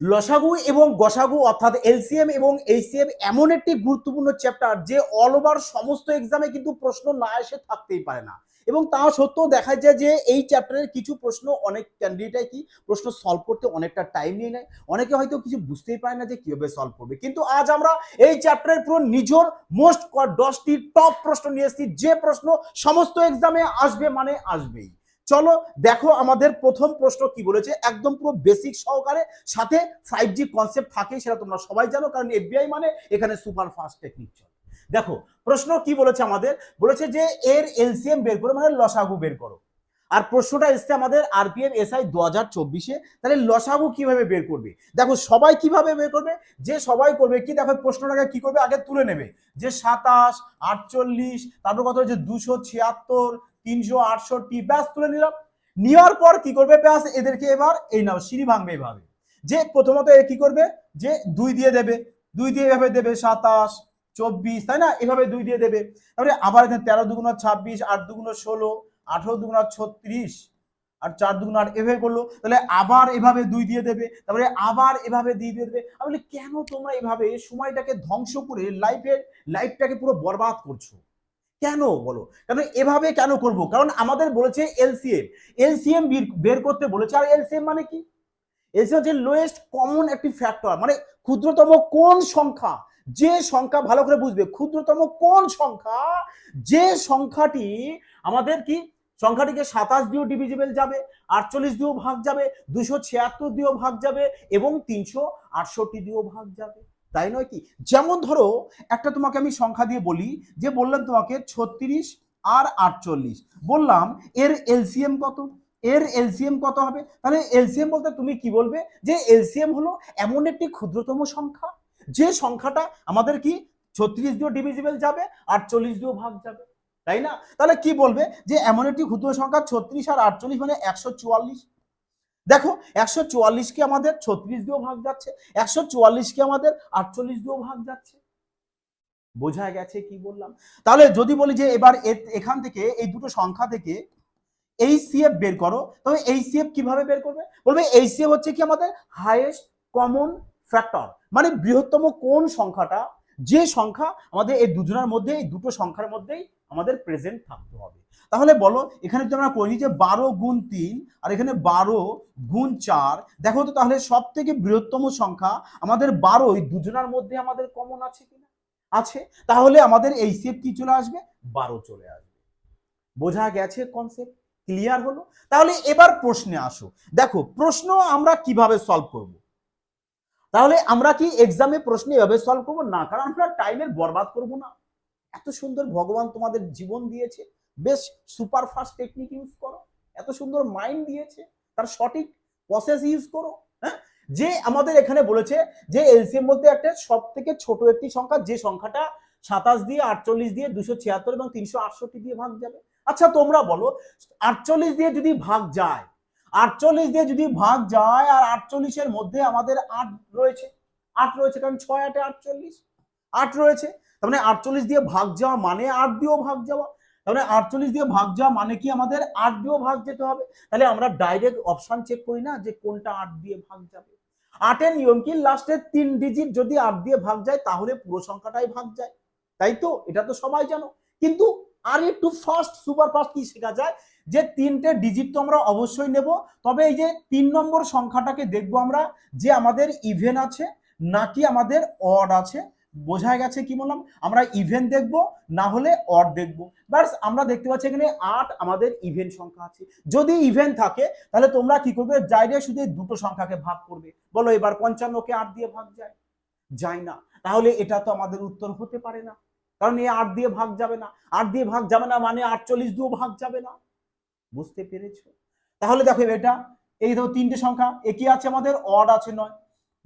লসাগু এবং গসাগু অর্থাৎ এলসিএম এবং এইচসিএম এমন একটি গুরুত্বপূর্ণ চ্যাপ্টার যে অল ওভার সমস্ত এক্সামে কিন্তু প্রশ্ন না এসে থাকতেই পারে না। এবং তা সত্ত্বেও দেখা যায় যে এই চ্যাপ্টারের কিছু প্রশ্ন অনেক ক্যান্ডিডেটাই কি প্রশ্ন সলভ করতে অনেকটা টাইম নিয়ে নেয়। অনেকে হয়তো কিছু বুঝতেই পারে না যে কীভাবে সলভ করবে। কিন্তু আজ আমরা এই চ্যাপ্টারের পুরো নিজর মোস্ট দশটি টপ প্রশ্ন নিয়ে এসেছি। যে প্রশ্ন সমস্ত এক্সামে আসবে মানে আসবেই। চলো দেখো আমাদের প্রথম প্রশ্ন কি বলেছে। একদম পুরো বেসিক সহকারে, সাথে ফাইভ জি কনসেপ্ট থাকে সেটা তোমরা সবাই জানো, কারণ এফবিআই মানে এখানে সুপার ফাস্ট টেকনিক দেখো, প্রশ্ন কি বলেছে আমাদের? বলেছে যে এর এলসিএম বের করো মানে লসাগু বের করো। আর প্রশ্নটা এসছে আমাদের আরপিএম এসআই দু হাজার চব্বিশে, তাহলে লসাগু কীভাবে বের করবে? দেখো, সবাই কীভাবে বের করবে? যে সবাই করবে, কি দেখো, প্রশ্নটাকে কি করবে? আগে তুলে নেবে। যে সাতাশ, আটচল্লিশ, তারপর কত হচ্ছে দুশো ছিয়াত্তর তিনশো আটষট্টি ব্যাস তুলে নিলাম। নেওয়ার পর কি করবে? ব্যাস, এদেরকে এবার এই নাও, সিঁড়ি ভাঙবে এভাবে। যে প্রথমত এ কি করবে? যে দুই দিয়ে দেবে। দুই দিয়ে এভাবে দেবে সাতাশ, চব্বিশ, তাই না? এভাবে দুই দিয়ে দেবে। তারপরে আবার এখানে তেরো দুগুণ ছাব্বিশ, আট দুগুণ ষোলো, আঠেরো দুগুণ ছত্রিশ, আর চার দুগুণ আট এভাবে করল। তাহলে আবার এভাবে দুই দিয়ে দেবে। তারপরে আবার এভাবে দিয়ে দিয়ে দেবে। আমি কেন তোমরা এভাবে সময়টাকে ধ্বংস করে লাইফের লাইফটাকে পুরো বরবাদ করছ? কেন বলো? কারণ এভাবে কেন করব? কারণ আমাদের বলেছে এলসিএম। এলসিএম বের করতে বলেছে। আর এলসিএম মানে কি? এলসিএম হচ্ছে লোয়েস্ট কমন একটি ফ্যাক্টর মানে ক্ষুদ্রতম কোন সংখ্যা? যে সংখ্যা ভালো করে বুঝবে, ক্ষুদ্রতম কোন সংখ্যা? যে সংখ্যাটি আমাদের কি? সংখ্যাটিকে সাতাশ দিয়েও ডিভিজিবল যাবে, আটচল্লিশ দিয়েও ভাগ যাবে, দুশো ছিয়াত্তর দিয়েও ভাগ যাবে, এবং তিনশো আটষট্টি দিয়েও ভাগ যাবে। তাই নয় কি? যেমন ধরো, একটা তোমাকে আমি সংখ্যা দিয়ে বলি, যে বললাম তোমাকে ছত্রিশ আর আটচল্লিশ। বললাম, এর এলসিএম কত? এর এলসিএম কত হবে? তাহলে এলসিএম বলতে তুমি কি বলবে? যে এলসিএম হলো এমন একটি ক্ষুদ্রতম সংখ্যা। যে সংখ্যাটা আমাদের কি? ছত্রিশ দিয়েও ডিভিজিবল যাবে, আটচল্লিশ দিয়েও ভাগ যাবে। তাই না? তাহলে কি বলবে? যে এমন একটি ক্ষুদ্র সংখ্যা, ছত্রিশ আর আটচল্লিশ মানে একশো চুয়াল্লিশ। দেখো, একশো চুয়াল্লিশকে আমাদের ছত্রিশ দিয়েও ভাগ যাচ্ছে, একশো চুয়াল্লিশকে আমাদের আটচল্লিশ দিয়েও ভাগ যাচ্ছে। বোঝা গেছে কি বললাম? তাহলে যদি বলি যে এবার এখান থেকে এই দুটো সংখ্যা থেকে এই সিএফ বের করো, তবে এই সিএফ কীভাবে বের করবে? বলবে এই সিএফ হচ্ছে কি আমাদের হাইয়েস্ট কমন ফ্যাক্টর মানে বৃহত্তম কোন সংখ্যাটা? যে সংখ্যা আমাদের এই দুজনের মধ্যে, এই দুটো সংখ্যার মধ্যেই আমাদের প্রেজেন্ট থাকতে হবে। তাহলে বলো, এখানে যদি আমরা করি যে বারো গুণ তিন, আর এখানে বারো গুণ চার, দেখো তো তাহলে সব থেকে বৃহত্তম সংখ্যা আমাদের বারো এই দুজনের মধ্যে আমাদের কমন আছে কিনা? আছে। তাহলে আমাদের এই সেপ কি চলে আসবে? বারো চলে আসবে। বোঝা গেছে কনসেপ্ট ক্লিয়ার হলো? তাহলে এবার প্রশ্নে আসো। দেখো, প্রশ্ন আমরা কীভাবে সলভ করব? তাহলে আমরা কি এক্সামে প্রশ্ন এভাবে সলভ করব? না, কারণ আমরা টাইমের বরবাদ করব না। এত সুন্দর ভগবান তোমাদের জীবন দিয়েছে। বেশ সুপার ফাস্ট টেকনিক ইউজ করো। এত সুন্দর মাইন্ড দিয়েছে, তার সঠিক প্রসেস ইউজ করো হ্যাঁ? যে আমাদের এখানে বলেছে যে এলসিএম বলতে একটা সব থেকে ছোট একটি সংখ্যা, যে সংখ্যাটা সাতাশ দিয়ে আটচল্লিশ দিয়ে দুশো ছিয়াত্তর এবং তিনশো আটষট্টি দিয়ে ভাগ যাবে। আচ্ছা তোমরা বলো, আটচল্লিশ দিয়ে যদি ভাগ যায়, আটচল্লিশ দিয়ে যদি ভাগ যায় আর আটচল্লিশের মধ্যে আমাদের আট রয়েছে আট রয়েছে কারণ ছয় আটে আটচল্লিশ, আট রয়েছে, তার মানে আটচল্লিশ দিয়ে ভাগ যাওয়া মানে আট দিয়েও ভাগ যাওয়া। মানে আটচল্লিশ দিয়ে ভাগ যাওয়া মানে কি আমাদের আট দিয়েও ভাগ যেতে হবে? তাহলে আমরা ডাইরেক্ট অপশান চেক করি না যে কোনটা আট দিয়ে ভাগ যাবে। আটের নিয়ম কি? লাস্টের তিন ডিজিট যদি আট দিয়ে ভাগ যায়, তাহলে পুরো সংখ্যাটাই ভাগ যায়। তাই তো? এটা তো সবাই জানো। কিন্তু আর একটু ফার্স্ট সুপার ফাস্ট কি শেখা যায়? যে তিনটে ডিজিট তো আমরা অবশ্যই নেব। তবে এই যে তিন নম্বর সংখ্যাটাকে দেখব আমরা, যে আমাদের ইভেন আছে নাকি আমাদের অড আছে। বোঝা গেছে কি বললাম? আমরা ইভেন দেখব, না হলে অড দেখব। বাস আমরা দেখতে পাচ্ছি এখানে আট আমাদের ইভেন সংখ্যা আছে। যদি ইভেন থাকে, তাহলে তোমরা কি করবে? ডাইরেক্ট শুধু দুটো সংখ্যাকে ভাগ করবে। বলো, এবার পঞ্চান্নকে আট দিয়ে ভাগ যায়? যায় না। তাহলে এটা তো আমাদের উত্তর হতে পারে না। কারণ এই আট দিয়ে ভাগ যাবে না। আট দিয়ে ভাগ যাবে না মানে আটচল্লিশ দিয়েও ভাগ যাবে না। বুঝতে পেরেছ? তাহলে দেখো এটা, এই ধরো তিনটে সংখ্যা। একই আছে আমাদের? অড আছে নয়।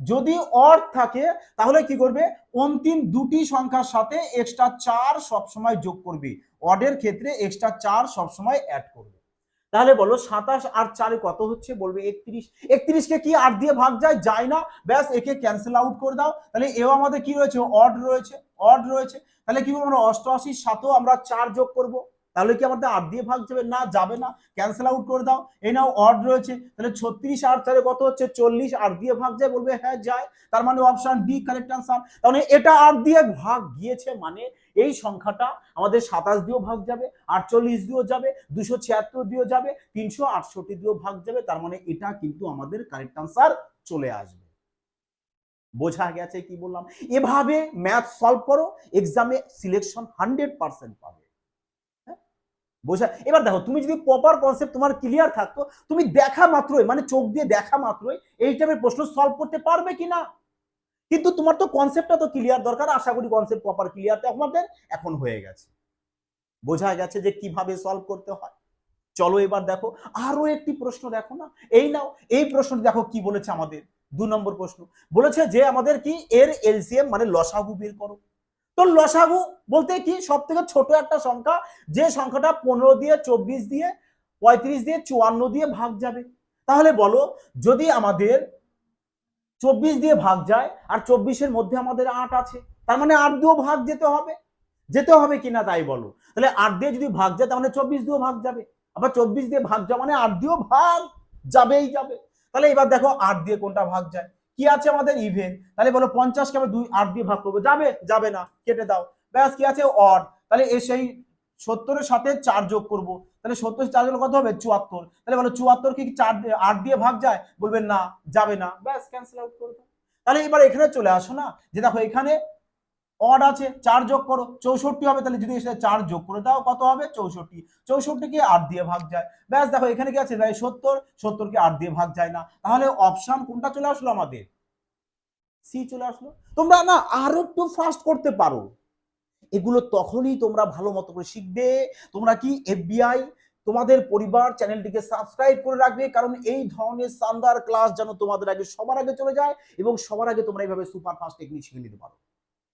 যদি অড থাকে, তাহলে কি করবে? অন্তিম দুটি সংখ্যার সাথে এক্সট্রা চার সবসময় যোগ করবে। অডের ক্ষেত্রে এক্সট্রা চার সবসময় অ্যাড করবে। তাহলে বলো সাতাশ আর চারে কত হচ্ছে? বলবে একত্রিশ। একত্রিশকে কি আট দিয়ে ভাগ যায়? যায় না। ব্যাস, একে ক্যান্সেল আউট করে দাও। তাহলে এও আমাদের কি রয়েছে? অড রয়েছে। অড রয়েছে। তাহলে কি আমরা? অষ্টআশির সাথেও আমরা চার যোগ করব। তাহলে কি আমাদের আট দিয়ে ভাগ যাবে? না যাবে না। ক্যান্সেল আউট করে দাও। এই নাও অড রয়েছে। তাহলে ছত্রিশ আর চারে কত হচ্ছে? চল্লিশ। আট দিয়ে ভাগ যায়, বলবে হ্যাঁ যায়। তার মানে অপশন ডি কারেক্ট আনসার তাহলে এটা আট দিয়ে ভাগ গিয়েছে মানে এই সংখ্যাটা আমাদের সাতাশ দিয়েও ভাগ যাবে, আটচল্লিশ দিয়েও যাবে, দুশো ছিয়াত্তর দিয়েও যাবে, তিনশো আটষট্টি দিয়েও ভাগ যাবে। তার মানে এটা কিন্তু আমাদের কারেক্ট আনসার চলে আসবে। বোঝা গেছে কি বললাম? এভাবে ম্যাথ সলভ করো এক্সামে সিলেকশন হান্ড্রেড পার্সেন্ট পাবে? বোঝা এবার দেখো, তুমি যদি প্রপার কনসেপ্ট তোমার ক্লিয়ার থাকতো, তুমি দেখা মাত্রই মানে চোখ দিয়ে দেখা মাত্রই এই টাইপের প্রশ্ন সলভ করতে পারবে কি না কিন্তু তোমার তো কনসেপ্টটা তো ক্লিয়ার দরকার, আশা করি কনসেপ্ট প্রপার ক্লিয়ার আমাদের এখন হয়ে গেছে। বোঝা গেছে যে কীভাবে সলভ করতে হয়। চলো এবার দেখো, আরও একটি প্রশ্ন দেখো না? এই নাও, এই প্রশ্ন দেখো কি বলেছে আমাদের। দু নম্বর প্রশ্ন, বলেছে যে আমাদের কি এর এলসিএম মানে লসাগু বের করো। তো লসাগু বলতে কি? সব থেকে ছোট একটা সংখ্যা, যে সংখ্যাটা পনেরো দিয়ে, চব্বিশ দিয়ে, পঁয়ত্রিশ দিয়ে, চুয়ান্ন দিয়ে ভাগ যাবে। তাহলে বলো, যদি আমাদের চব্বিশ দিয়ে ভাগ যায়, আর চব্বিশের মধ্যে আমাদের আট আছে, তার মানে আট দিয়েও ভাগ যেতে হবে। যেতে হবে কিনা তাই বলো। তাহলে আট দিয়ে যদি ভাগ যায়, তার মানে চব্বিশ দিয়েও ভাগ যাবে। আবার চব্বিশ দিয়ে ভাগ যাওয়া মানে আট দিয়েও ভাগ যাবেই যাবে। তাহলে এবার দেখো আট দিয়ে কোনটা ভাগ যায়? কি আছে আমাদের ইভেন তাহলে বলো পঞ্চাশকে আমরা দুই আট দিয়ে ভাগ করব। যাবে যাবে না, কেটে দাও। ব্যাস, কি আছে? অড তাহলে এ সেই সত্তরের সাথে চার যোগ করব। তাহলে সত্তর চার যোগ কত হবে? চুয়াত্তর। তাহলে বলো চুয়াত্তর কি চার আট দিয়ে ভাগ যায়? বলবেন না, যাবে না। ব্যাস ক্যান্সেল আউট করে দাও। তাহলে এবার এখানে চলে আসো না? যে দেখো এখানে অড আছে, চার যোগ করো, চৌষট্টি হবে। তাহলে যদি এসে চার যোগ করে দাও, কত হবে? চৌষট্টি। চৌষট্টিকে আট দিয়ে ভাগ যায়? ব্যাস, দেখো এখানে কি আছে? ভাই সত্তর, সত্তরকে আট দিয়ে ভাগ যায় না। তাহলে অপশন কোনটা চলে আসলো আমাদের? সি চলে আসলো। তোমরা না আরও একটু ফাস্ট করতে পারো। এগুলো তখনই তোমরা ভালো মতো করে শিখবে। তোমরা কি এফবিআই তোমাদের পরিবার চ্যানেলটিকে সাবস্ক্রাইব করে রাখবে? কারণ এই ধরনের সান্দার ক্লাস যেন তোমাদের আগে সবার আগে চলে যায় এবং সবার আগে তোমরা এইভাবে সুপার ফাস্ট টেকনিক শিখে নিতে পারো।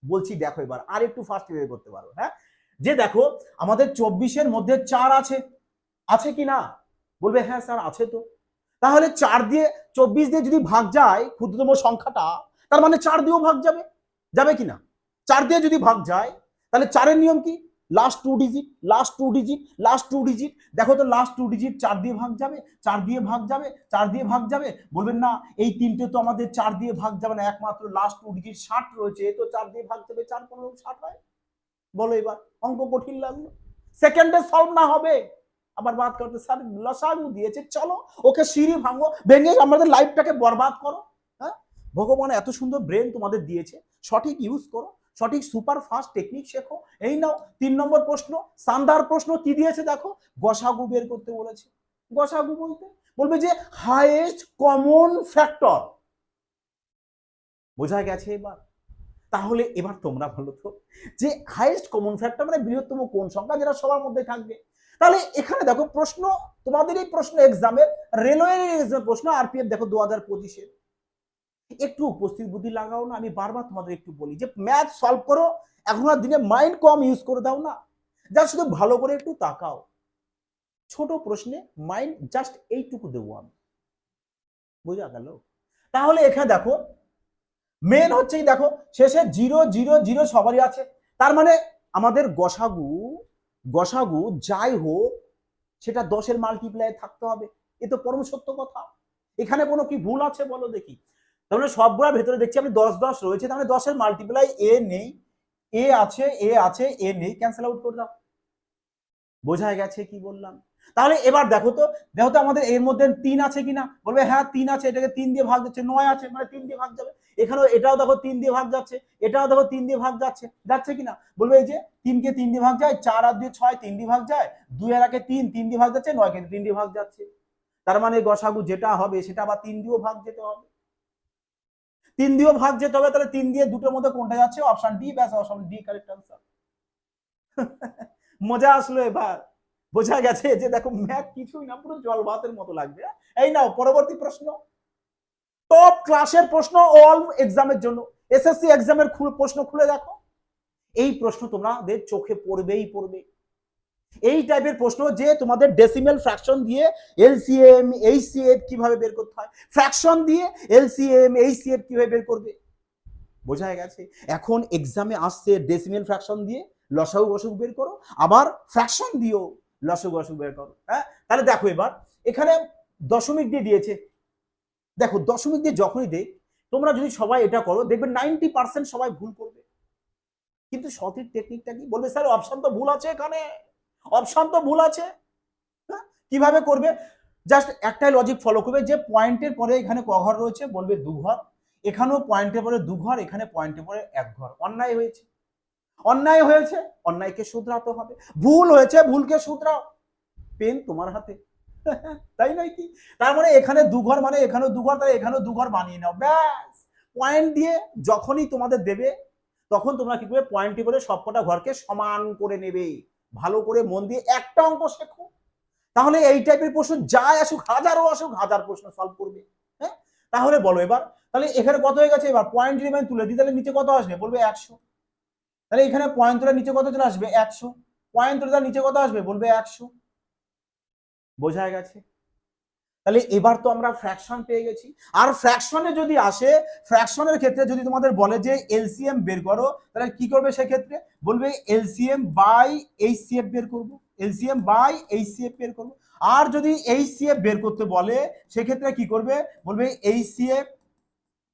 বলছি দেখো এবার, আর একটু ফাস্ট এভাবে করতে পারো হ্যাঁ? যে দেখো, আমাদের চব্বিশের মধ্যে চার আছে। আছে কি না? বলবে হ্যাঁ স্যার, আছে তো। তাহলে চার দিয়ে, চব্বিশ দিয়ে যদি ভাগ যায় ক্ষুদ্রতম সংখ্যাটা তার মানে চার দিয়েও ভাগ যাবে যাবে কি না চার দিয়ে যদি ভাগ যায়, তাহলে চারের নিয়ম কি? Last two digit last two digit last two digit দেখো তো লাস্ট টু ডিজিট চার দিয়ে ভাগ যাবে, চার দিয়ে ভাগ যাবে, চার দিয়ে ভাগ যাবে। বলবেন না, এই তিনটে তো আমাদের চার দিয়ে ভাগ যাবে না, একমাত্র লাস্ট টু ডিজিট ষাট রয়েছে তো চার দিয়ে ভাগ যাবে, চার পনেরো ষাট হয়। বলো এবার, অঙ্ক কঠিন লাগল। সেকেন্ডে সলভ না হবে। আবার বাদ করতে স্যার লসাগু দিয়েছে, চলো, ওকে সিঁড়ি ভাঙো, ভেঙে আমাদের লাইফটাকে বরবাদ করো। ভগবান এত সুন্দর ব্রেন তোমাদের দিয়েছে। সঠিক ইউজ করো, সঠিক সুপার ফাস্ট টেকনিক শেখো। এই নাও, তিন নম্বর প্রশ্ন সান্দার প্রশ্ন কি দিয়েছে দেখো? গসাগু বের করতে বলেছে। গসাগু বলতে, বলবে যে হাইয়েস্ট কমন ফ্যাক্টর বোঝা গেছে এবার? তাহলে এবার তোমরা বলো তো, যে হাইয়েস্ট কমন ফ্যাক্টর মানে বৃহত্তম কোন সংখ্যা যেটা সবার মধ্যে থাকবে? তাহলে এখানে দেখো প্রশ্ন, তোমাদের এই প্রশ্ন এক্সামের রেলওয়ের প্রশ্ন আরপিএফ দেখো দু হাজার পঁচিশে একটু উপস্থিত বুদ্ধি লাগাও না, আমি বারবার তোমাদের একটু বলি যে ম্যাথ সলভ করো এখনকার দিনে মাইন্ড কম ইউজ করে দাও না। যা শুধু ভালো করে একটু তাকাও। ছোট প্রশ্নে মাইন্ড জাস্ট এইটুকু দেবো আমি। বোঝা গেল? তাহলে এখানে দেখো মেন হচ্ছে দেখো, শেষে জিরো জিরো জিরো সবারই আছে। তার মানে আমাদের গসাগু গসাগু যাই হোক, সেটা দশের মাল্টিপ্লাই থাকতে হবে। এ তো পরম সত্য কথা। এখানে কোনো কি ভুল আছে বলো দেখি। তাহলে সবগুলোর ভেতরে দেখছি আমি দশ দশ রয়েছে তাহলে দশের মাল্টিপ্লাই এ নেই, এ আছে এ আছে, এ নেই ক্যান্সেল আউট করে দাও। বোঝা গেছে কি বললাম? তাহলে এবার দেখো তো দেখো তো আমাদের এর মধ্যে তিন আছে কিনা? বলবে হ্যাঁ তিন আছে, এটাকে তিন দিয়ে ভাগ যাচ্ছে, নয় আছে মানে তিন দিয়ে ভাগ যাবে। এখানেও এটাও দেখো তিন দিয়ে ভাগ যাচ্ছে, এটাও দেখো তিন দিয়ে ভাগ যাচ্ছে যাচ্ছে কিনা? বলবে এই যে তিনকে তিন দিয়ে ভাগ যায়, চার আর দিয়ে ছয়, তিন দিয়ে ভাগ যায়, দুই আর একে তিন তিন দিয়ে ভাগ যাচ্ছে নয় কে তিন দিয়ে ভাগ যাচ্ছে। তার মানে গসাগু যেটা হবে, সেটা আবার তিন দিয়েও ভাগ যেতে হবে। তিন দিয়েও ভাগ যেতে হবে, তাহলে তিন দিয়ে দুটোর মধ্যে কোনটা যাচ্ছে? অপশন ডি ব্যাস অপশন ডি কারেক্ট আনসার মজা আসলো এবার। বোঝা গেছে যে দেখো ম্যাথ কিছুই না, পুরো জল ভাতের মতো লাগবে। এই নাও, পরবর্তী প্রশ্ন। টপ ক্লাসের প্রশ্ন অল এক্সামের জন্য। এসএসসি এক্সামের প্রশ্ন খুলে দেখো। এই প্রশ্ন তোমাদের চোখে পড়বেই পড়বে। এই টাইপের প্রশ্ন যে তোমাদের ডেসিমেল ফ্র্যাকশন দিয়ে এলসিএম এইচসিএফ কীভাবে বের করতে হয়? ফ্র্যাকশন দিয়ে এলসিএম এইচসিএফ কীভাবে বের করবে? বোঝা গেছে। এখন এক্সামে আসছে ডেসিমেল ফ্র্যাকশন দিয়ে লসাগু গসাগু বের করো, আবার ফ্র্যাকশন দিও লসাগু গসাগু বের করো হ্যাঁ? তাহলে দেখো এবার, এখানে দশমিক দিয়ে দিয়েছে। দেখো, দশমিক দিয়ে যখনই দেয় তোমরা যদি সবাই এটা করো, দেখবে নাইনটি পার্সেন্ট সবাই ভুল করবে। কিন্তু সঠিক টেকনিকটা কি? বলবে, স্যার অপশন তো ভুল আছে এখানে। অপশন তো ভুল আছে। হ্যাঁ? কীভাবে করবে? জাস্ট একটাই লজিক ফলো করবে যে পয়েন্টের পরে এখানে ক ঘর রয়েছে? বলবে দু ঘর। এখানেও পয়েন্টের পরে দু ঘর, এখানে পয়েন্টের পরে এক ঘর। অন্যায় হয়েছে। অন্যায় হয়েছে, অন্যায়কে শুধরাতে হবে। ভুল হয়েছে, ভুলকে শুধরাও। পেন তোমার হাতে। তাই নয় কি? তার মানে এখানে দু ঘর মানে এখানেও দু ঘর, তাহলে এখানেও দু ঘর বানিয়ে নাও। ব্যাস। পয়েন্ট দিয়ে যখনই তোমাদের দেবে, তখন তোমরা কি করবে? পয়েন্টটি বলে সবকটা ঘরকে সমান করে নেবে। ভালো করে মন দিয়ে একটা অঙ্ক শেখো। তাহলে এই টাইপের প্রশ্ন যাই আসুক, হাজারও আসুক, হাজার প্রশ্ন সলভ করবে। হ্যাঁ? তাহলে বলো এবার, তাহলে এখানে কত হয়ে গেছে? এবার পয়েন্ট যদি তুলে দিই, তাহলে নিচে কত আসবে? বলবে একশো। তাহলে এখানে পয়েন্ট তোলার নিচে কত চলে আসবে? একশো। পয়েন্ট তোলার নিচে কত আসবে? বলবে একশো। বোঝা গেছে? তাহলে এবার তো আমরা ফ্র্যাকশন পেয়ে গেছি। আর ফ্র্যাকশনে যদি আসে ফ্র্যাকশনের ক্ষেত্রে যদি তোমাদের বলে যে এলসিএম বের করো, তাহলে কি করবে সেক্ষেত্রে? বলবে এলসিএম বাই এইচসিএফ বের করব। এলসিএম বাই এইচসিএফ বের করব। আর যদি এইচসিএফ বের করতে বলে, সেক্ষেত্রে কি করবে? বলবে এইচসিএফ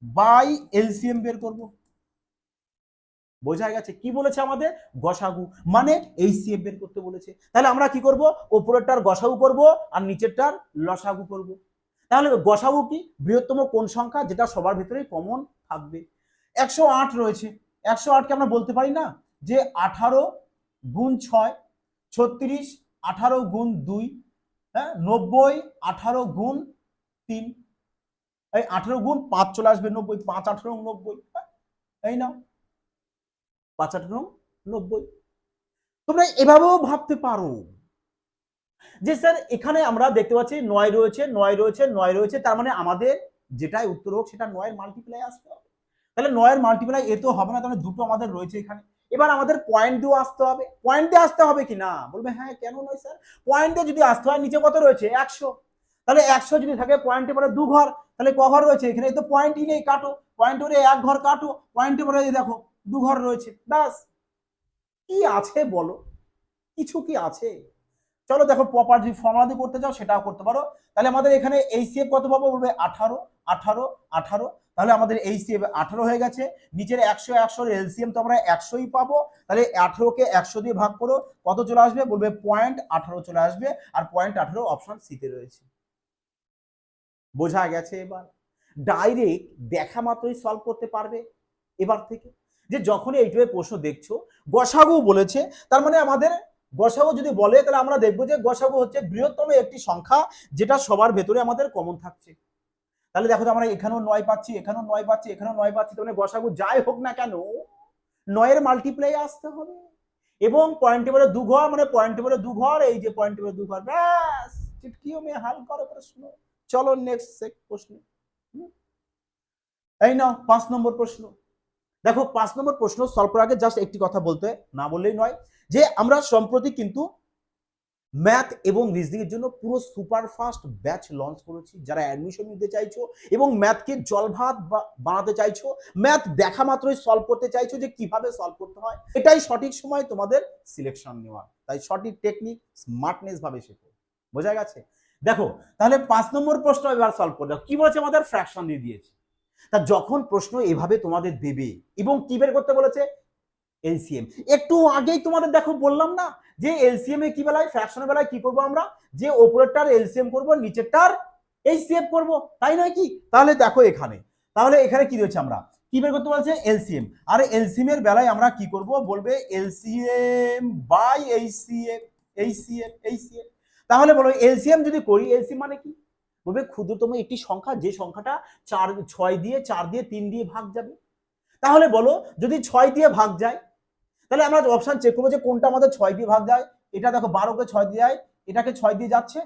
বাই এলসিএম বের করব। বোঝা গেছে। কি বলেছে আমাদের? গসাগু। মানে এইচসিএফ বের করতে বলেছে। তাহলে আমরা কি করব? ওপরেরটার গসাগু করব আর নিচেরটার লসাগু করব। তাহলে গসাগু কি? বৃহত্তম কোন সংখ্যা যেটা সবার ভিতরেই কমন থাকবে। একশো আট রয়েছে। একশো আটকে আমরা বলতে পারি না? যে আঠারো গুণ ছয় ছত্রিশ আঠারো গুণ দুই হ্যাঁ নব্বই আঠারো গুণ তিন। এই আঠারো গুণ পাঁচ চলে আসবে নব্বই পাঁচ আঠারো নব্বই হ্যাঁ, এই নাও। পাঁচ আঠারো নব্বই। তোমরা এভাবেও ভাবতে পারো যে স্যার, এখানে আমরা দেখতে পাচ্ছি নয় রয়েছে নয় রয়েছে নয় রয়েছে, তার মানে আমাদের যেটাই উত্তর হোক, সেটা নয়ের মাল্টিপ্লাই আসতে হবে। তাহলে নয়ের মাল্টিপ্লাই এ তো হবে না, তাহলে দুটো আমাদের রয়েছে এখানে। এবার আমাদের পয়েন্ট দিয়ে আসতে হবে। পয়েন্ট দিয়ে আসতে হবে কি না বলবে হ্যাঁ কেন নয় স্যার? পয়েন্ট যদি আসতে হয়, নিচে কত রয়েছে? একশো। তাহলে একশো যদি থাকে পয়েন্টে পরে দু ঘর তাহলে ক ঘর রয়েছে? এখানে তো পয়েন্টই নেই, কাটো। পয়েন্ট পরে এক ঘর কাটো। পয়েন্টে পরে দেখো দু ঘর রয়েছে। ব্যাস। কি আছে বলো? কিছু কি আছে? চলো দেখো প্রপার যদি ফর্মুলা দিয়ে করতে চাও সেটাও করতে পারো। তাহলে আমাদের এখানে এই সিএফ কত পাবো বলবে? আঠারো আঠারো আঠারো। তাহলে আমাদের এই সিএফ আঠারো হয়ে গেছে। নিচের একশো একশোর এলসিএম তো আমরা একশোই পাবো। তাহলে আঠারোকে একশো দিয়ে ভাগ করো। কত চলে আসবে? বলবে পয়েন্ট আঠারো চলে আসবে। আর পয়েন্ট আঠারো অপশন সিতে রয়েছে। বোঝা গেছে এবার? ডাইরেক্ট দেখা মাত্রই সলভ করতে পারবে এবার থেকে। যে যখনই এইটুকু প্রশ্ন দেখছ, গসাগু বলেছে, তার মানে আমাদের গসাগু যদি বলে, তাহলে আমরা দেখব যে গসাগু হচ্ছে বৃহত্তম একটি সংখ্যা যেটা সবার ভেতরে আমাদের কমন থাকছে। তাহলে দেখো আমরা এখানেও নয় পাচ্ছি, এখানেও নয় পাচ্ছি, এখানেও নয় পাচ্ছি তাহলে গসাগু যাই হোক না কেন, নয়ের মাল্টিপ্লাই আসতে হবে। এবং পয়েন্টে বলে দু ঘর মানে পয়েন্টে বলে দু ঘর এই যে পয়েন্ট বলে দু ঘর ব্যাস, চিটকিও মেয়ে, হাল করো প্রশ্ন। চলো নেক্সট প্রশ্ন? এই নাও, পাঁচ নম্বর প্রশ্ন। দেখো, পাঁচ নম্বর প্রশ্ন সলভ করার আগে জাস্ট একটি কথা বলতে না বললেই নয় যে আমরা সম্প্রতি কিন্তু ম্যাথ এবং রিজনিং এর জন্য পুরো সুপারফাস্ট ব্যাচ লঞ্চ করেছি। যারা অ্যাডমিশন নিতে চাইছো এবং ম্যাথকে জলভাত বানাতে চাইছো ম্যাথ দেখা মাত্রই সলভ করতে চাইছো যে কীভাবে সলভ করতে হয়, এটাই সঠিক সময় তোমাদের সিলেকশন নেওয়া। তাই সঠিক টেকনিক স্মার্টনেস ভাবে শেখো। বোঝা গেছে? দেখো, তাহলে পাঁচ নম্বর প্রশ্ন এবার সলভ করে দেখো কি বলেছে আমাদের? ফ্র্যাকশন দিয়ে দিয়েছে। তা যখন প্রশ্ন এভাবে তোমাদের দেবে এবং কি বের করতে বলেছে? এলসিএম একটু আগেই তোমাদের দেখো বললাম না যে এলসিএম এ কি বেলায় ফ্র্যাকশনের বেলায় কি করব আমরা? যে ওপরেরটার এলসিএম করব, নিচেরটার এইচসিএফ করব, তাই নয় কি? তাহলে দেখো এখানে। তাহলে এখানে কি রয়েছে আমরা? কি বের করতে বলছে? এলসিএম আর এলসিএম এর বেলায় আমরা কি করব? বলবে LCM by HCF HCF HCF তাহলে বলো এলসিএম যদি করি এলসিএম মানে কি? বলবে ক্ষুদ্রতম একটি সংখ্যা, যে সংখ্যাটা চার, ছয় দিয়ে, চার দিয়ে, তিন দিয়ে ভাগ যাবে। তাহলে বলো, যদি ছয় দিয়ে ভাগ যায়, তাহলে আমরা অপশন চেক করব যে কোনটা আমাদের ছয় দিয়ে ভাগ যায়। এটা দেখো বারোকে ছয় দিয়ে যায়, এটাকে ছয় দিয়ে যাচ্ছে।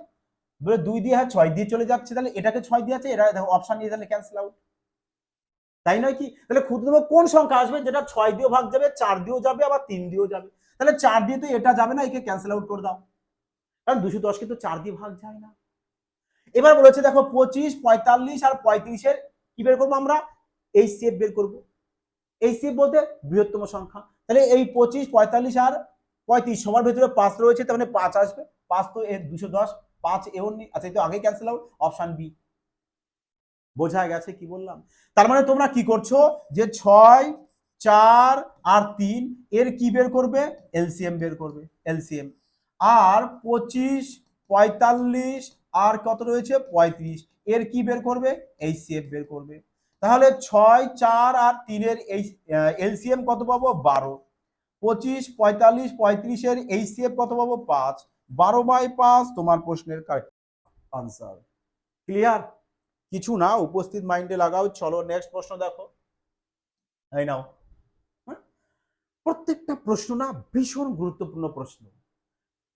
বলে দুই দিয়ে হ্যাঁ ছয় দিয়ে চলে যাচ্ছে, তাহলে এটাকে ছয় দিয়ে আছে এটা দেখো অপশান নিয়ে তাহলে ক্যান্সেল আউট তাই নয় কি? তাহলে ক্ষুদ্রতম কোন সংখ্যা আসবে? যেটা ছয় দিয়েও ভাগ যাবে, চার দিয়েও যাবে, আবার তিন দিয়েও যাবে। তাহলে চার দিয়ে তো এটা যাবে না, একে ক্যান্সেল আউট করে দাও। কারণ দুশো দশকে তো চার দিয়ে ভাগ যায় না। এবার বলেছে, দেখো পঁচিশ, পঁয়তাল্লিশ আর পঁয়ত্রিশের কি বের করব আমরা? এই সেপ বের করব। এই সেপ বলতে বৃহত্তম সংখ্যা। তাহলে এই পঁচিশ, পঁয়তাল্লিশ আর পঁয়ত্রিশ সবার ভেতরে পাঁচ রয়েছে, তার মানে পাঁচ আসবে। পাঁচ তো এর দুশো দশ, পাঁচ এও নেই আচ্ছা এই তো আগে ক্যান্সেল আউট অপশান বি বোঝা গেছে কি বললাম? তার মানে তোমরা কি করছ? যে ছয়, চার আর তিন, এর কি বের করবে? এলসিএম বের করবে এলসিএম আর পঁচিশ, পঁয়তাল্লিশ আর কত রয়েছে? পঁয়ত্রিশ। এর কি বের করবে? এইচসিএফ বের করবে। তাহলে ছয়, চার আর তিনের এই এলসিএম কত পাবো? বারো। পঁচিশ, পঁয়তাল্লিশ, পঁয়ত্রিশের এইচসিএফ কত পাবো? পাঁচ। বারো বাই পাঁচ তোমার প্রশ্নের আনসার ক্লিয়ার কিছু না, উপস্থিত মাইন্ডে লাগাও। চলো নেক্সট প্রশ্ন দেখো। এই নাও। হ্যাঁ? প্রত্যেকটা প্রশ্ন না ভীষণ গুরুত্বপূর্ণ প্রশ্ন।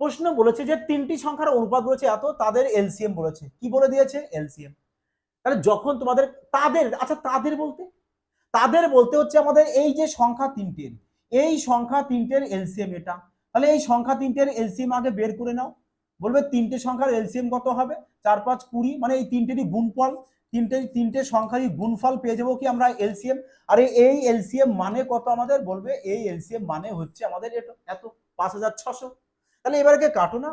প্রশ্ন বলেছে যে তিনটি সংখ্যার অনুপাত বলেছে এত, তাদের এলসিএম বলেছে। কি বলে দিয়েছে? এলসিএম তাহলে যখন তোমাদের তাদের আচ্ছা তাদের বলতে? তাদের বলতে হচ্ছে আমাদের এই যে সংখ্যা তিনটের, এই সংখ্যা তিনটের এলসিএম এটা। তাহলে এই সংখ্যা তিনটের এলসিএম আগে বের করে নাও। বলবে তিনটে সংখ্যার এলসিএম কত হবে? চার, পাঁচ, কুড়ি মানে এই তিনটেরই গুণফল, তিনটে তিনটে সংখ্যারই গুণফল পেয়ে যাব কি আমরা এলসিএম আর এই এলসিএম মানে কত আমাদের? বলবে এই এলসিএম মানে হচ্ছে আমাদের এটা, এত? পাঁচ হাজার ছশো। তাহলে এবারকে কাটো না?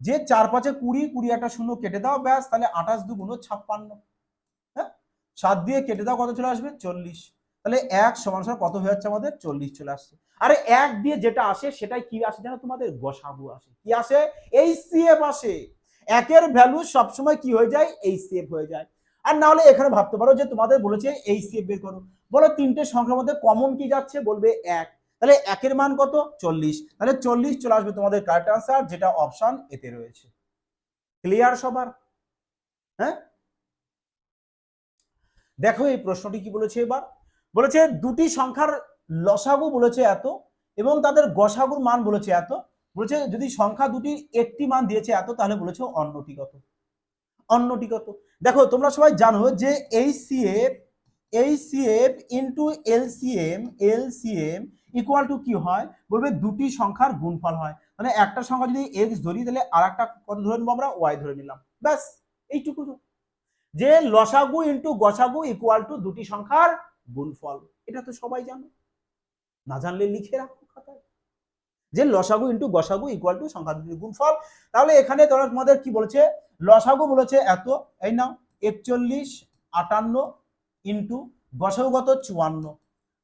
যে চার পাঁচে কুড়ি কুড়ি একটা শূন্য কেটে দাও, ব্যাস, তাহলে আঠাশ দুগুণ ছাপ্পান্ন। হ্যাঁ? সাত দিয়ে কেটে দাও, কত চলে আসবে? চল্লিশ। তাহলে এক সমান সমান কত হয়ে যাচ্ছে আমাদের? চল্লিশ চলে আসছে। আরে এক দিয়ে যেটা আসে, সেটাই কি আসে জানো তোমাদের? গসাগু আসে। কি আসে? এই সিএফ আসে। একের ভ্যালু সবসময় কি হয়ে যায়? এই সিএফ হয়ে যায়। আর না হলে এখানে ভাবতে পারো যে তোমাদের বলেছে এই সিএফ বের করো। বলো তিনটে সংখ্যার মধ্যে কমন কি যাচ্ছে? বলবে এক। তাহলে একের মান কত? চল্লিশ। তাহলে চল্লিশ চলে আসবে তোমাদের কারেক্ট আনসার যেটা অপশন এতে রয়েছে। ক্লিয়ার সবার? হ্যাঁ? দেখো এই প্রশ্নটি কি বলেছে এবার? বলেছে, দুটি সংখ্যার লসাগু বলেছে এত এবং তাদের গসাগুর মান বলেছে এত। বলেছে, যদি সংখ্যা দুটির একটি মান দিয়েছে এত, তাহলে বলেছে অন্যটি কত? অন্যটি কত? দেখো, তোমরা সবাই জানো যে HCF HCF into LCM LCM equal to কি হয়? বলবে দুটি সংখ্যার গুণফল হয়। মানে একটা সংখ্যা যদি এক্স ধরি, তাহলে আর একটা কত ধরে নেব আমরা? ওয়াই ধরে নিলাম। ব্যাস, এইটুকু। যে লসাগু ইন্টু গসাগু ইকুয়াল টু দুটি সংখ্যার গুণফল। এটা তো সবাই জানো। না জানলে লিখে রাখো খাতায়। যে লসাগু ইন্টু গসাগু ইকুয়াল টু সংখ্যা দুটির গুণফল। তাহলে এখানে তোমাদের কি বলেছে? লসাগু বলেছে এত। এই নাও, একচল্লিশ আটান্ন ইন্টু গসাগু কত? চুয়ান্ন।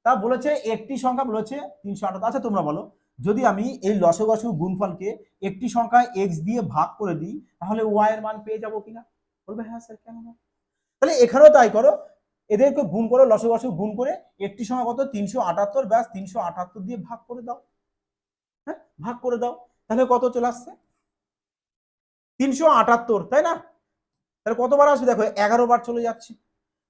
তা বলেছে একটি সংখ্যা বলেছে তিনশো আটাত্তর আচ্ছা তোমরা বলো, যদি আমি এই লসাগু গসাগু গুণফলকে একটি সংখ্যা এক্স দিয়ে ভাগ করে দিই, তাহলে ওয়াই এর মান পেয়ে যাব কিনা? বলবে হ্যাঁ স্যার কেন না? তাহলে এখানেও তাই করো, এদেরকে গুণ করো লসগু গসগু গুণ করে একটি সংখ্যা কত? তিনশো আটাত্তর, ব্যাস তিনশো আটাত্তর দিয়ে ভাগ করে দাও। হ্যাঁ ভাগ করে দাও। তাহলে কত চলে আসছে? তিনশো আটাত্তর, তাই না? তাহলে কতবার আসবে? দেখো, এগারো বার চলে যাচ্ছে।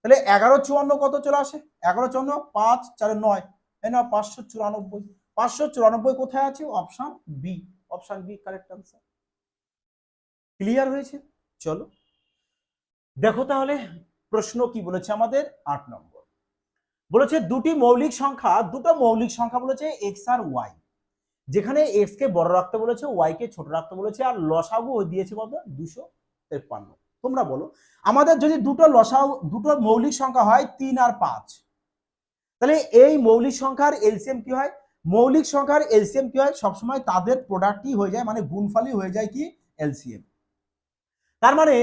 তাহলে এগারো চুয়ান্ন কত চলে আসে? এগারো চুয়ান্ন, পাঁচ, চারে নয়। তাই না পাঁচশো চুরানব্বই। পাঁচশো চুরানব্বই কোথায় আছে? Option B option B correct answer clear হয়েছে? চলো। দেখো তাহলে, প্রশ্ন কি বলেছে আমাদের? আট নম্বর। বলেছে, দুটি মৌলিক সংখ্যা, দুটো মৌলিক সংখ্যা বলেছে এক্স আর ওয়াই যেখানে এক্স কে বড় রাখতে বলেছে ওয়াই কে ছোট রাখতে বলেছে, আর লসাগু দিয়েছে কত? দুশো তেপ্পান্ন। তোমরা বলো। আমাদের যদি দুটো লসাগু, দুটো মৌলিক সংখ্যা হয় তিন আর পাঁচ, তাহলে এই মৌলিক সংখ্যার এলসিএম কি হয়? মৌলিক সংখ্যার এলসিএম কি হয়? সবসময় তাদের প্রোডাক্টই হয়ে যায় মানে গুণফলই হয়ে যায় কি? এলসিএম। তার মানে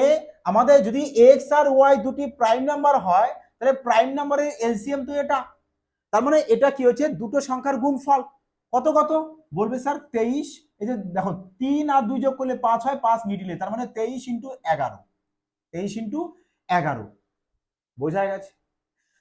আমাদের যদি এক্স আর ওয়াই দুটি প্রাইম নাম্বার হয়, তাহলে প্রাইম নাম্বারের এলসিএম তো এটা। তার মানে এটা কি হচ্ছে? দুটো সংখ্যার গুণফল। কত কত? বলবে স্যার তেইশ। এই যে দেখো, তিন আর দুই যোগ করলে পাঁচ হয়, পাঁচ মিডিলে তার মানে তেইশ ইন্টু এগারো। তেইশ ইন্টু এগারো। বোঝা গেছে?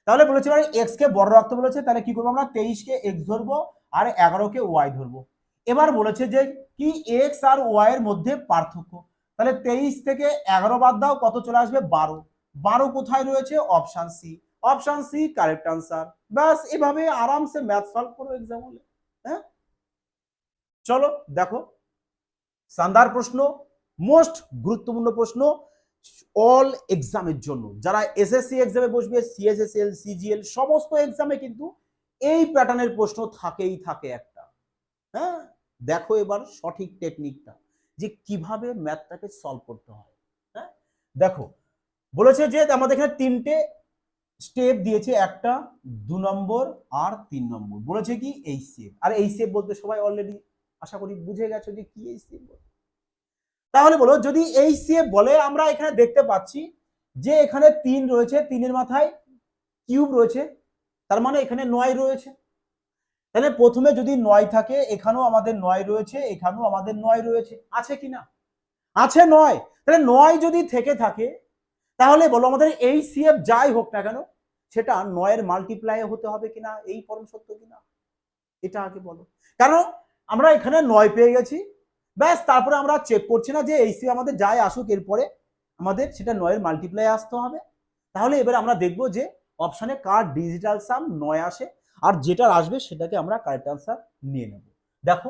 তাহলে বলেছে এবার এক্স কে বড় রাখতে বলেছে, তাহলে কি করব আমরা? তেইশকে এক্স ধরবো আর এগারোকে ওয়াই ধরবো। এবার বলেছে যে কি এক্স আর ওয়াই এর মধ্যে পার্থক্য। তাহলে তেইশ থেকে এগারো বাদ দাও, কত চলে আসবে? বারো। বারো কোথায় রয়েছে? Option C option C correct answer ব্যাস, এভাবে আরামসে ম্যাথ সলভ করো এক্সাম হলে। হ্যাঁ? চলো, দেখো। সান্দার প্রশ্ন মোস্ট গুরুত্বপূর্ণ প্রশ্ন। অল এক্সামের জন্য। যারা এসএসসি এক্সামে বসবে সিএসএসএল সিজিএল সমস্ত এক্সামে কিন্তু এই প্যাটার্নের প্রশ্ন থাকেই থাকে একটা। হ্যাঁ? দেখো এবার সঠিক টেকনিকটা যে কীভাবে ম্যাথটাকে সলভ করতে হয়। হ্যাঁ? দেখো, বলেছে যে আমাদের এখানে তিনটে স্টেপ দিয়েছে, একটা দু নম্বর আর তিন নম্বর। বলেছে কি এই সেপ আর এই সেপ বলতে সবাই অলরেডি আশা করি বুঝে গেছো যে কি এই সেপ তাহলে বলো, যদি এই সেপ বলে, আমরা এখানে দেখতে পাচ্ছি যে এখানে তিন রয়েছে, তিনের মাথায় কিউব রয়েছে, তার মানে এখানে নয় রয়েছে। তাহলে প্রথমে যদি নয় থাকে, এখানেও আমাদের নয় রয়েছে, এখানেও আমাদের নয় রয়েছে, আছে কি না আছে নয়। তাহলে নয় যদি থেকে থাকে, তাহলে বলো আমাদের এই সিএফ যাই হোক না কেন, সেটা নয়ের মাল্টিপ্লাই হতে হবে কিনা, এই পরম সত্য কিনা? এটা আগে বলো। কারণ আমরা এখানে নয় পেয়ে গেছি। ব্যাস, তারপরে আমরা চেক করছি না যে এই সি আমাদের যাই আসুক, এরপরে আমাদের সেটা নয়ের মাল্টিপ্লাই আসতে হবে। তাহলে এবার আমরা দেখব যে অপশানে কার ডিজিটাল সাম নয় আসে, আর যেটা আসবে সেটাকে আমরা কারেক্ট আনসার নিয়ে নেব। দেখো,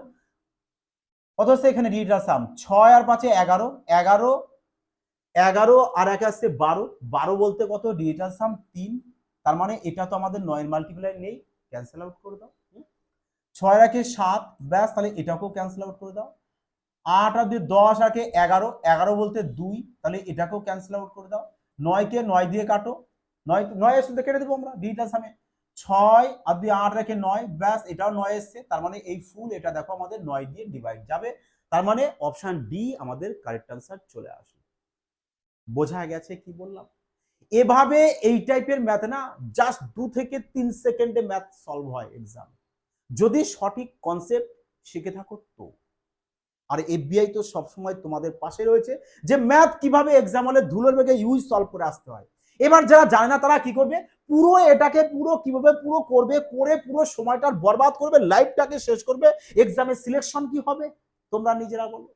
অথচ এখানে ডিজিটাল সাম ছয় আর পাঁচে এগারো এগারো এগারো আর একে আসছে বারো বারো বলতে কত? ডিজিটাল সাম তিন, তার মানে এটা তো আমাদের নয়ের মাল্টিপ্লাই নেই ক্যান্সেল আউট করে দাও। ছয় রাখে সাত, ব্যাস, তাহলে এটাকেও ক্যান্সেল আউট করে দাও। আট আর দুই, দশ রাখে এগারো এগারো বলতে দুই, তাহলে এটাকেও ক্যান্সেল আউট করে দাও। নয়কে নয় দিয়ে কাটো। নয় নয় এসে কেটে দেবো আমরা ডিজিটাল সামে ছয় আর দুই আট রেখে নয়, ব্যাস, এটাও নয় এসছে। তার মানে এই ফুল এটা দেখো আমাদের নয় দিয়ে ডিভাইড যাবে। তার মানে অপশন ডি আমাদের কারেক্ট আনসার চলে আসবে বোঝা গেছে কি বললাম? এভাবে এই টাইপের ম্যাথ না জাস্ট দু থেকে তিন সেকেন্ডে ম্যাথ সলভ হয় এক্সাম যদি সঠিক কনসেপ্ট শিখে থাকো তো। আর এফবিআই তো সবসময় তোমাদের পাশে রয়েছে যে ম্যাথ কীভাবে এক্সাম হলে ধুলোর বেগে ইউজ সলভ করে আসতে হয়। এবার যারা জানে না তারা কি করবে? পুরো এটাকে পুরো কীভাবে পুরো করবে, করে পুরো সময়টার বরবাদ করবে লাইফটাকে শেষ করবে এক্সামের সিলেকশন কি হবে? তোমরা নিজেরা বলো।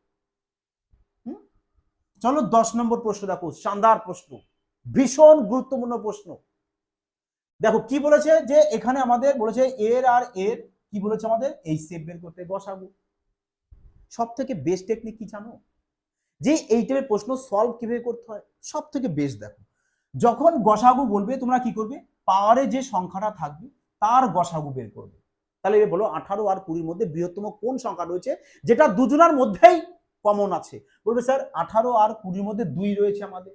চলো দশ নম্বর প্রশ্ন দেখো, শানদার প্রশ্ন, ভীষণ গুরুত্বপূর্ণ প্রশ্ন। দেখো কি বলেছে যে এখানে আমাদের বলেছে এর আর এর, কি বলেছে আমাদের? এই সেভ বের করতে বসাবো। সব থেকে বেস্ট টেকনিক কি জানো? যে এই টাইপের প্রশ্ন সলভ কীভাবে করতে হয়? সব থেকে বেস্ট দেখো। যখন গসাগু বলবে, তোমরা কি করবে? পাওয়ারে যে সংখ্যাটা থাকবে, তার গসাগু বের করবে। তাহলে বলো, আঠারো আর কুড়ির মধ্যে বৃহত্তম কোন সংখ্যা রয়েছে? যেটা দুজনের মধ্যেই কমন আছে। বলবে, স্যার, আঠারো আর কুড়ির মধ্যে দুই রয়েছে আমাদের।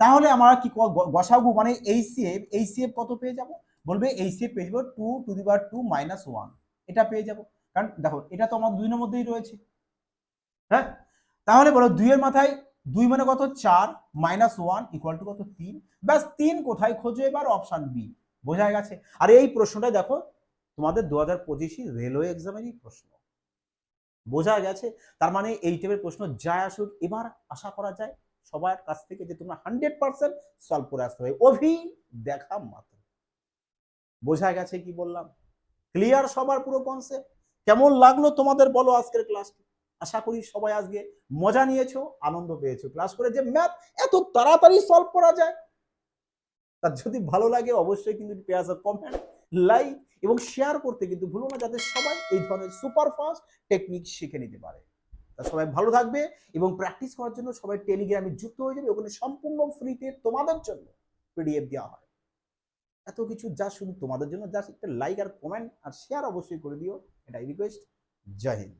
তাহলে আমরা কি গসাগু মানে এই সিএফ এই কত পেয়ে যাব? বলবে এই সিএফ পেয়ে যাব টু টু দি বার টু মাইনাস ওয়ান এটা পেয়ে যাব। কারণ, দেখো, এটা তো আমার দুইয়ের মধ্যেই রয়েছে। হ্যাঁ? তাহলে বলো দুইয়ের মাথায় দুই মানে কত? চার মাইনাস ওয়ান ইকুয়াল টু কত? তিন। ব্যাস, তিন কোথায় খোঁজো এবার? অপশান বি বোঝা গেছে? আর এই প্রশ্নটা দেখো, তোমাদের দু হাজার পঁচিশই রেলওয়ে এক্সামেরই প্রশ্ন। বোঝা গেছে? তার মানে এই টাইপের প্রশ্ন যায় আসুক, এবার আশা করা যায় সবার কাছ থেকে যে তোমরা হান্ড্রেড পার্সেন্ট সলভ করে আসতে হবে অভি দেখা মাত্র। বোঝা গেছে কি বললাম? ক্লিয়ার সবার পুরো কনসেপ্ট কেমন লাগল তোমাদের বলো আজকের ক্লাসটি আশা করি সবাই আজকে মজা নিয়েছো, আনন্দ পেয়েছ। ক্লাস করে যে ম্যাথ এত তাড়াতাড়ি সলভ করা যায়, তার যদি ভালো লাগে অবশ্যই কিন্তু পেয়াজ কমেন্ট লাইক এবং শেয়ার করতে কিন্তু ভুলো না যাতে সবাই এই ধরনের সুপার ফাস্ট টেকনিক শিখে নিতে পারে। তা সবাই ভালো থাকবে এবং প্র্যাকটিস করার জন্য সবাই টেলিগ্রামে যুক্ত হয়ে যাবে, ওখানে সম্পূর্ণ ফ্রিতে তোমাদের জন্য পিডিএফ দেওয়া হয়। এত কিছু যা শুধু তোমাদের জন্য জাস্ট একটা লাইক আর কমেন্ট আর শেয়ার অবশ্যই করে দিও। এটাই রিকোয়েস্ট জয় হিন্দ।